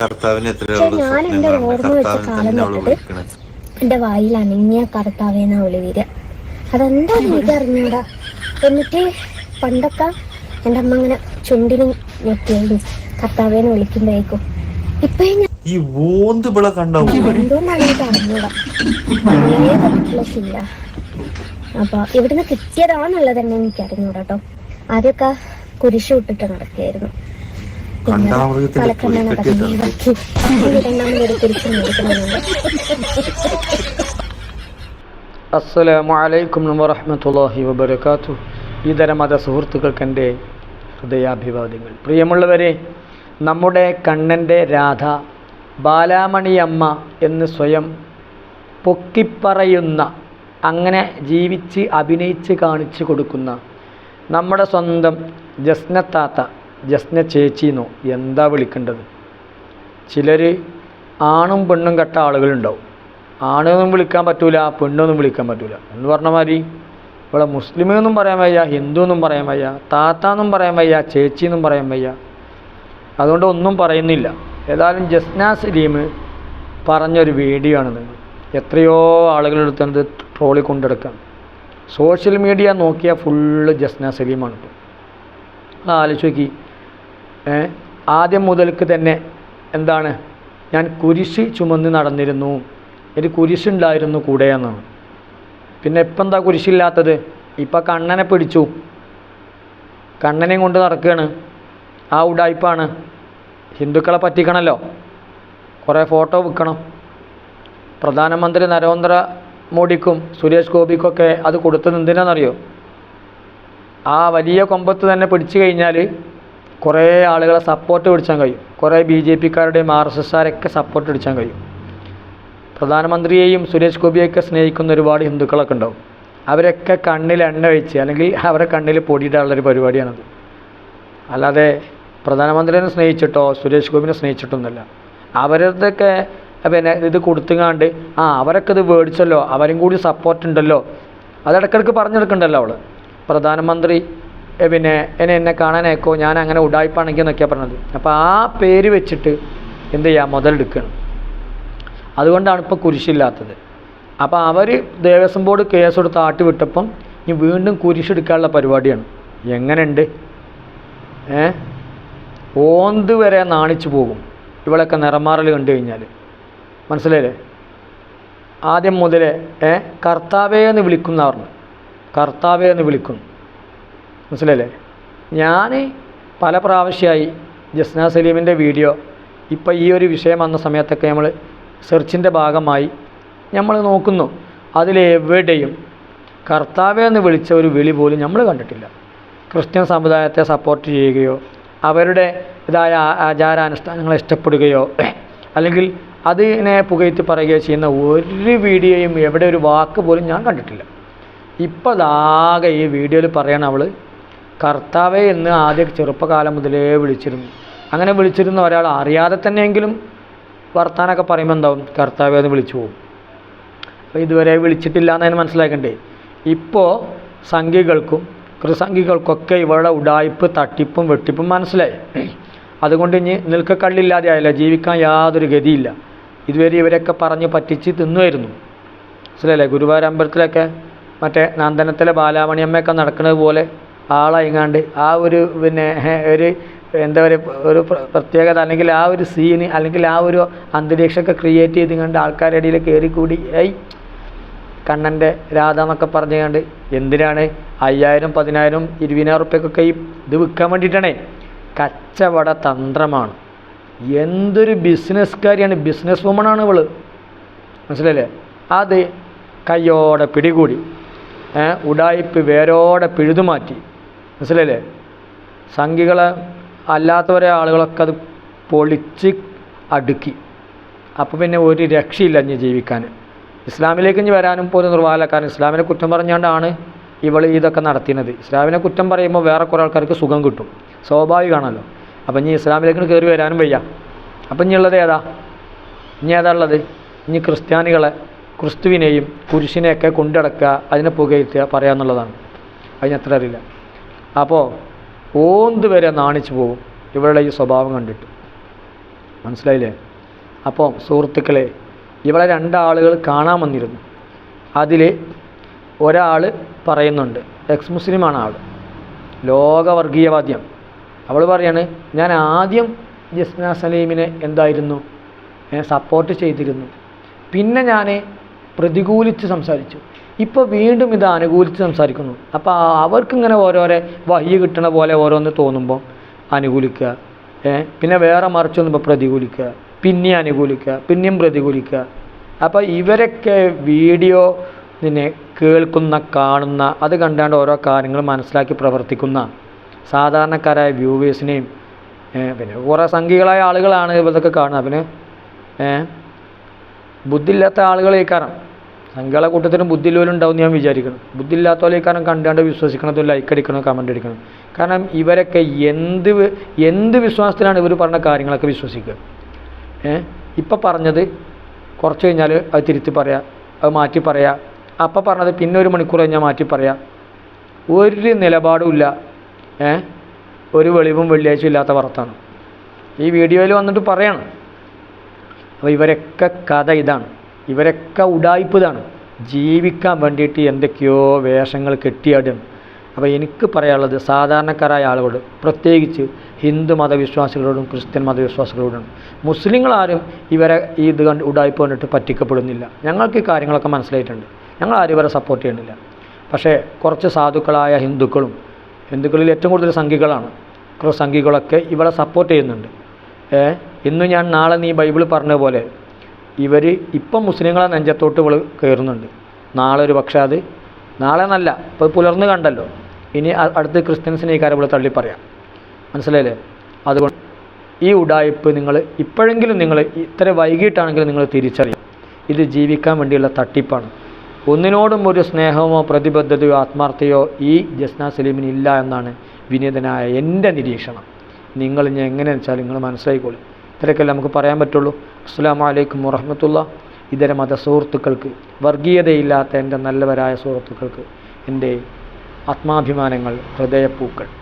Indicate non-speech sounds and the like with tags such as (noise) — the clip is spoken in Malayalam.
കർത്താവിന് ഞാൻ ഒരു ഓർമ്മ വെച്ച് കാലം തൊട്ടിട്ട് എന്റെ വായിൽ അനങ്ങിയ കർത്താവേന വിളി വരിക. അതെന്താ എനിക്ക് അറിഞ്ഞൂടാ. എന്നിട്ട് പണ്ടൊക്കെ എന്റെ അമ്മ ഇങ്ങനെ ചുണ്ടിന് ഞെട്ടിയായിരുന്നു. കർത്താവേനെ വിളിക്കുമ്പോഴേക്കും ഇപ്പൊ ഞാൻ ഈ ഓന്ത് വിള കണ്ടാവും എന്തോന്നാണ് എനിക്ക് അറിഞ്ഞൂടാ. വളരെ പറ്റില്ല ശീല അപ്പൊ ഇവിടുന്ന് കിട്ടിയതാന്നുള്ളത് തന്നെ എനിക്ക് അറിഞ്ഞൂടാ കേട്ടോ ആദ്യമൊക്കെ കുരിശു വിട്ടിട്ട് നടക്കുകയായിരുന്നു. കാലക്രമേണ രണ്ടാമതൊരു കുരിശ് മേടിക്കണമെന്നുണ്ട് (laughs) അസ്സലാമു അലൈക്കും വറഹ്മത്തുള്ളാഹി വബറകാതുഹു. ഇതര മത സുഹൃത്തുക്കൾക്ക് എന്റെ ഹൃദയാഭിവാദ്യങ്ങൾ. പ്രിയമുള്ളവരെ നമ്മുടെ കണ്ണന്റെ രാധ ബാലാമണിയമ്മ എന്ന് സ്വയം പൊക്കിപ്പറയുന്ന അങ്ങനെ ജീവിച്ച് അഭിനയിച്ച് കാണിച്ചു കൊടുക്കുന്ന നമ്മുടെ സ്വന്തം ജസ്നത്താത്ത ജസ്ന ചേച്ചിന്നോ എന്താ വിളിക്കേണ്ടത്? ചിലർ ആണും പെണ്ണും കെട്ട ആളുകളുണ്ടാവും. ആണെന്നും വിളിക്കാൻ പറ്റൂല പെണ്ണൊന്നും വിളിക്കാൻ പറ്റൂല. എന്ന് പറഞ്ഞ മാതിരി ഇവിടെ മുസ്ലിം എന്നും പറയാൻ വയ്യ ഹിന്ദു എന്നും പറയാൻ വയ്യ താത്ത എന്നും പറയാൻ വയ്യ ചേച്ചി എന്നും പറയാൻ വയ്യ. അതുകൊണ്ട് ഒന്നും പറയുന്നില്ല. ഏതായാലും ജസ്ന സലീം പറഞ്ഞൊരു വീഡിയോ ആണിത് എത്രയോ ആളുകളെടുത്ത് അത് ട്രോളി കൊണ്ടെടുക്കാം. സോഷ്യൽ മീഡിയ നോക്കിയാൽ ഫുള്ള് ജസ്ന സലീമാണ് ഇപ്പോൾ ആലോചിച്ച് നോക്കി. ആദ്യം മുതൽക്ക് തന്നെ എന്താണ്? ഞാൻ കുരിശ് ചുമന്ന് നടന്നിരുന്നു. എനിക്ക് കുരിശുണ്ടായിരുന്നു കൂടെ എന്നാണ് പിന്നെ ഇപ്പം എന്താ കുരിശില്ലാത്തത്? ഇപ്പം കണ്ണനെ പിടിച്ചു. കണ്ണനെയും കൊണ്ട് നടക്കുകയാണ് ആ ഉടായ്പാണ് ഹിന്ദുക്കളെ പറ്റിക്കണമല്ലോ കുറേ ഫോട്ടോ വിൽക്കണം പ്രധാനമന്ത്രി നരേന്ദ്ര മോഡിക്കും സുരേഷ് ഗോപിക്കൊക്കെ അത് കൊടുത്തത് എന്തിനാണെന്നറിയോ ആ വലിയ കൊമ്പത്ത് തന്നെ പിടിച്ചു കഴിഞ്ഞാൽ കുറേ ആളുകളെ സപ്പോർട്ട് പിടിച്ചാൻ കഴിയും. കുറേ ബി ജെ പിക്കാരുടെയും ആർ എസ് എസ്സുകാരൊക്കെ സപ്പോർട്ട് പിടിച്ചാൻ കഴിയും. പ്രധാനമന്ത്രിയെയും സുരേഷ് ഗോപിയെയൊക്കെ സ്നേഹിക്കുന്ന ഒരുപാട് ഹിന്ദുക്കളൊക്കെ ഉണ്ടാവും. അവരൊക്കെ കണ്ണിൽ എണ്ണ വെച്ച് അല്ലെങ്കിൽ അവരെ കണ്ണിൽ പൊടിയിടാനുള്ളൊരു പരിപാടിയാണത്. അല്ലാതെ പ്രധാനമന്ത്രിനെ സ്നേഹിച്ചിട്ടോ സുരേഷ് ഗോപിനെ സ്നേഹിച്ചിട്ടൊന്നുമല്ല. അവരതൊക്കെ പിന്നെ ഇത് കൊടുത്തുങ്ങാണ്ട് ആ അവരൊക്കെ ഇത് മേടിച്ചല്ലോ അവരും കൂടി സപ്പോർട്ട് ഉണ്ടല്ലോ. അതിടക്കിടക്ക് പറഞ്ഞെടുക്കണ്ടല്ലോ അവൾ പ്രധാനമന്ത്രി പിന്നെ എന്നെ എന്നെ കാണാനേക്കോ ഞാൻ അങ്ങനെ ഉടായ്പാണെങ്കിൽ എന്നൊക്കെയാണ് പറഞ്ഞത്. അപ്പോൾ ആ പേര് വെച്ചിട്ട് എന്ത് ചെയ്യുക മുതലെടുക്കണം അതുകൊണ്ടാണ് ഇപ്പോൾ കുരിശില്ലാത്തത്. അപ്പോൾ അവർ ദേവസ്വം ബോർഡ് കേസ് കൊടുത്ത് ആട്ടി വിട്ടപ്പം ഇനി വീണ്ടും കുരിശെടുക്കാനുള്ള പരിപാടിയാണ്. എങ്ങനെയുണ്ട്? ഏ? ഓന്ത് വരെ നാണിച്ചു പോകും. ഇവളൊക്കെ നിറമാറൽ കണ്ടു കഴിഞ്ഞാൽ മനസ്സിലായില്ലേ? ആദ്യം മുതലേ ഏ? കർത്താവേ എന്ന് വിളിക്കുന്ന പറഞ്ഞു കർത്താവേ എന്ന് വിളിക്കുന്നു. മനസ്സിലായില്ലേ? ഞാൻ പല പ്രാവശ്യമായി ജസ്ന സലീമിന്റെ വീഡിയോ ഇപ്പോൾ ഈ ഒരു വിഷയം വന്ന സമയത്തൊക്കെ നമ്മൾ സെർച്ചിന്റെ ഭാഗമായി നമ്മൾ നോക്കുന്നു. അതിലെവിടെയും കർത്താവേ എന്ന് വിളിച്ച ഒരു വിളി പോലും നമ്മൾ കണ്ടിട്ടില്ല. ക്രിസ്ത്യൻ സമുദായത്തെ സപ്പോർട്ട് ചെയ്യുകയോ അവരുടെ ഇതായ ആചാരാനുഷ്ഠാനങ്ങളെ ഇഷ്ടപ്പെടുകയോ അല്ലെങ്കിൽ അതിനെ പുകയ്ത്തി പറയുകയോ ചെയ്യുന്ന ഒരു വീഡിയോയും എവിടെ ഒരു വാക്ക് പോലും ഞാൻ കണ്ടിട്ടില്ല. ഇപ്പോൾ ഈ വീഡിയോയിൽ പറയണം അവൾ കർത്താവേ എന്ന് ആദ്യ ചെറുപ്പകാലം മുതലേ വിളിച്ചിരുന്നു. അങ്ങനെ വിളിച്ചിരുന്ന ഒരാൾ അറിയാതെ തന്നെയെങ്കിലും വർത്താനൊക്കെ പറയുമ്പോൾ എന്താവും? കർത്താവേ എന്ന് വിളിച്ചു പോകും അപ്പോൾ ഇതുവരെ വിളിച്ചിട്ടില്ല എന്നതിന് മനസ്സിലാക്കണ്ടേ ഇപ്പോൾ സംഘികൾക്കും കൃസംഘികൾക്കൊക്കെ ഇവരുടെ ഉടായ്പ് തട്ടിപ്പും വെട്ടിപ്പും മനസ്സിലായി. അതുകൊണ്ട് ഇനി നിൽക്കക്കള്ളില്ലാതെ ആയില്ല ജീവിക്കാൻ യാതൊരു ഗതിയില്ല. ഇതുവരെ ഇവരൊക്കെ പറഞ്ഞ് പറ്റിച്ച് തിന്നുമായിരുന്നു മനസ്സിലായില്ലേ? ഗുരുവായൂർ അമ്പലത്തിലൊക്കെ മറ്റേ നന്ദനത്തിലെ ബാലാമണിയമ്മയൊക്കെ നടക്കുന്നത് പോലെ ആളായിങ്ങാണ്ട് ആ ഒരു പിന്നെ ഒരു എന്താ പറയുക ഒരു പ്രത്യേകത അല്ലെങ്കിൽ ആ ഒരു സീന് അല്ലെങ്കിൽ ആ ഒരു അന്തരീക്ഷമൊക്കെ ക്രിയേറ്റ് ചെയ്ത് കണ്ട് ആൾക്കാരുടെ ഇടയിൽ കയറിക്കൂടി. ഏയ് കണ്ണന്റെ രാധ എന്നൊക്കെ പറഞ്ഞുകൊണ്ട് എന്തിനാണ് അയ്യായിരം പതിനായിരം ഇരുപതിനായിരം റുപ്യക്കൊക്കെ ഈ ഇത് വിൽക്കാൻ വേണ്ടിയിട്ടാണേ? കച്ചവട തന്ത്രമാണ്. എന്തൊരു ബിസിനസ്സുകാരിയാണ് ബിസിനസ് വുമൺ ആണ് ഇവൾ. മനസ്സിലല്ലേ അത് കയ്യോടെ പിടികൂടി ഉടായ്പ് വേരോടെ പിഴുതുമാറ്റി മനസ്സിലല്ലേ സംഘികളെ അല്ലാത്തവരെ ആളുകളൊക്കെ അത് പൊളിച്ച് അടുക്കി. അപ്പോൾ പിന്നെ ഒരു രക്ഷയില്ല ഇനി ജീവിക്കാൻ. ഇസ്ലാമിലേക്ക് ഇനി വരാനും പോലും നിർവാഹമില്ല. കാരണം ഇസ്ലാമിനെ കുറ്റം പറഞ്ഞുകൊണ്ടാണ് ഇവൾ ഇതൊക്കെ നടത്തിയത്. ഇസ്ലാമിനെ കുറ്റം പറയുമ്പോൾ വേറെ കുറേ ആൾക്കാർക്ക് സുഖം കിട്ടും. സ്വാഭാവികമാണല്ലോ. അപ്പം ഇനി ഇസ്ലാമിലേക്ക് കയറി വരാനും വയ്യ. അപ്പം ഇനി ഉള്ളത് ഏതാ? ഇനി ഏതാ ഉള്ളത്? ഇനി ക്രിസ്ത്യാനികളെ ക്രിസ്തുവിനെയും കുരിശിനെയൊക്കെ കൊണ്ടടക്കുക അതിനെ പുകയറ്റുക പറയാന്നുള്ളതാണ്. അതിനത്ര അറിയില്ല. അപ്പോൾ ഓന്ത് വരെ നാണിച്ചു പോകും ഇവളുടെ ഈ സ്വഭാവം കണ്ടിട്ട്. മനസ്സിലായില്ലേ? അപ്പോൾ സുഹൃത്തുക്കളെ ഇവളെ രണ്ടാളുകൾ കാണാൻ വന്നിരുന്നു. അതിൽ ഒരാൾ പറയുന്നുണ്ട് എക്സ് മുസ്ലിമാണ് ആൾ ലോകവർഗീയവാദ്യം. അവൾ പറയാണ് ഞാൻ ആദ്യം ജസ്ന സലീമിനെ എന്തായിരുന്നു? സപ്പോർട്ട് ചെയ്തിരുന്നു. പിന്നെ ഞാൻ പ്രതികൂലിച്ച് സംസാരിച്ചു. ഇപ്പോൾ വീണ്ടും ഇത് അനുകൂലിച്ച് സംസാരിക്കുന്നു. അപ്പോൾ അവർക്കിങ്ങനെ ഓരോരോ വഹ്യ കിട്ടണ പോലെ ഓരോന്ന് തോന്നുമ്പോൾ അനുകൂലിക്കുക പിന്നെ വേറെ മറിച്ചൊന്നുമ്പോൾ പ്രതികൂലിക്കുക പിന്നെയും അനുകൂലിക്കുക പിന്നെയും പ്രതികൂലിക്കുക അപ്പോൾ ഇവരൊക്കെ വീഡിയോ പിന്നെ കേൾക്കുന്ന കാണുന്ന അത് കണ്ടാണ്ട് ഓരോ കാര്യങ്ങൾ മനസ്സിലാക്കി പ്രവർത്തിക്കുന്ന സാധാരണക്കാരായ വ്യൂവേഴ്സിനെയും പിന്നെ കുറേ സംഖ്യകളായ ആളുകളാണ് ഇതൊക്കെ കാണുന്നത് പിന്നെ ഏഹ് ആളുകളെ ആളുകളേക്കാരം. സംഖ്യകളെ കൂട്ടത്തിനും ബുദ്ധിയില്ലോലുണ്ടാവും ഞാൻ വിചാരിക്കണം കാരണം കണ്ടാണ്ട് വിശ്വസിക്കണതും ലൈക്ക് അടിക്കണം കമന്റ് അടിക്കണം കാരണം ഇവരൊക്കെ എന്ത് എന്ത് വിശ്വാസത്തിലാണ് ഇവർ പറഞ്ഞ കാര്യങ്ങളൊക്കെ വിശ്വസിക്കുക. ഏഹ് ഇപ്പം പറഞ്ഞത് കുറച്ച് കഴിഞ്ഞാൽ അത് തിരുത്തി പറയാം അത് മാറ്റി പറയാം. അപ്പം പറഞ്ഞത് പിന്നെ ഒരു മണിക്കൂർ കഴിഞ്ഞാൽ മാറ്റി പറയാം. ഒരു നിലപാടുമില്ല ഏഹ് ഒരു വെളിവും വെള്ളിയാഴ്ച ഇല്ലാത്ത വർത്താണ് ഈ വീഡിയോയിൽ വന്നിട്ട് പറയണം. അപ്പോൾ ഇവരൊക്കെ കഥ ഇതാണ്. ഇവരൊക്കെ ഉടായ്പ ഇതാണ്. ജീവിക്കാൻ വേണ്ടിയിട്ട് എന്തൊക്കെയോ വേഷങ്ങൾ കെട്ടിയാടും. അപ്പോൾ എനിക്ക് പറയാനുള്ളത് സാധാരണക്കാരായ ആളുകളോട് പ്രത്യേകിച്ച് ഹിന്ദു മതവിശ്വാസികളോടും ക്രിസ്ത്യൻ മതവിശ്വാസികളോടും മുസ്ലിങ്ങളാരും ഇവരെ ഈ ഇത് കണ്ട് ഉടായ്പ കണ്ടിട്ട് പറ്റിക്കപ്പെടുന്നില്ല. ഞങ്ങൾക്ക് ഈ കാര്യങ്ങളൊക്കെ മനസ്സിലായിട്ടുണ്ട്. ഞങ്ങൾ ആരും ഇവരെ സപ്പോർട്ട് ചെയ്യുന്നില്ല. പക്ഷേ കുറച്ച് സാധുക്കളായ ഹിന്ദുക്കളും ഹിന്ദുക്കളിൽ ഏറ്റവും കൂടുതൽ സംഘികളാണ്. കുറേ സംഖ്യകളൊക്കെ ഇവളെ സപ്പോർട്ട് ചെയ്യുന്നുണ്ട്. ഇന്ന് ഞാൻ നാളെ നീ ബൈബിൾ പറഞ്ഞ പോലെ ഇവർ ഇപ്പം മുസ്ലിങ്ങളെ നെഞ്ചത്തോട്ട് ഇവൾ കയറുന്നുണ്ട് നാളെ ഒരു പക്ഷേ അത് നാളെ നല്ല ഇപ്പോൾ പുലർന്ന് കണ്ടല്ലോ. ഇനി അടുത്ത് ക്രിസ്ത്യൻസിനെ ഈ കാര്യം ഇവിടെ തള്ളി പറയാം. മനസ്സിലായില്ലേ? അതുകൊണ്ട് ഈ ഉടായ്പ് നിങ്ങൾ ഇപ്പോഴെങ്കിലും നിങ്ങൾ ഇത്ര വൈകിട്ടാണെങ്കിലും നിങ്ങൾ തിരിച്ചറിയും ഇത് ജീവിക്കാൻ വേണ്ടിയുള്ള തട്ടിപ്പാണ്. ഒന്നിനോടും ഒരു സ്നേഹമോ പ്രതിബദ്ധതയോ ആത്മാർത്ഥയോ ഈ ജസ്ന സലീമിന് ഇല്ല എന്നാണ് വിനീതനായ എന്റെ നിരീക്ഷണം. നിങ്ങൾ ഇനി എങ്ങനെയാണെന്ന് വെച്ചാൽ നിങ്ങൾ മനസ്സിലായിക്കോളും. ഇത്രയൊക്കെയല്ലേ നമുക്ക് പറയാൻ പറ്റുള്ളൂ. അസ്സാം വലൈക്കും വറഹമത്തുള്ള. ഇതര മത സുഹൃത്തുക്കൾക്ക് വർഗീയതയില്ലാത്ത എന്റെ നല്ലവരായ സുഹൃത്തുക്കൾക്ക് എന്റെ ആത്മാഭിമാനങ്ങൾ ഹൃദയപ്പൂക്കൾ.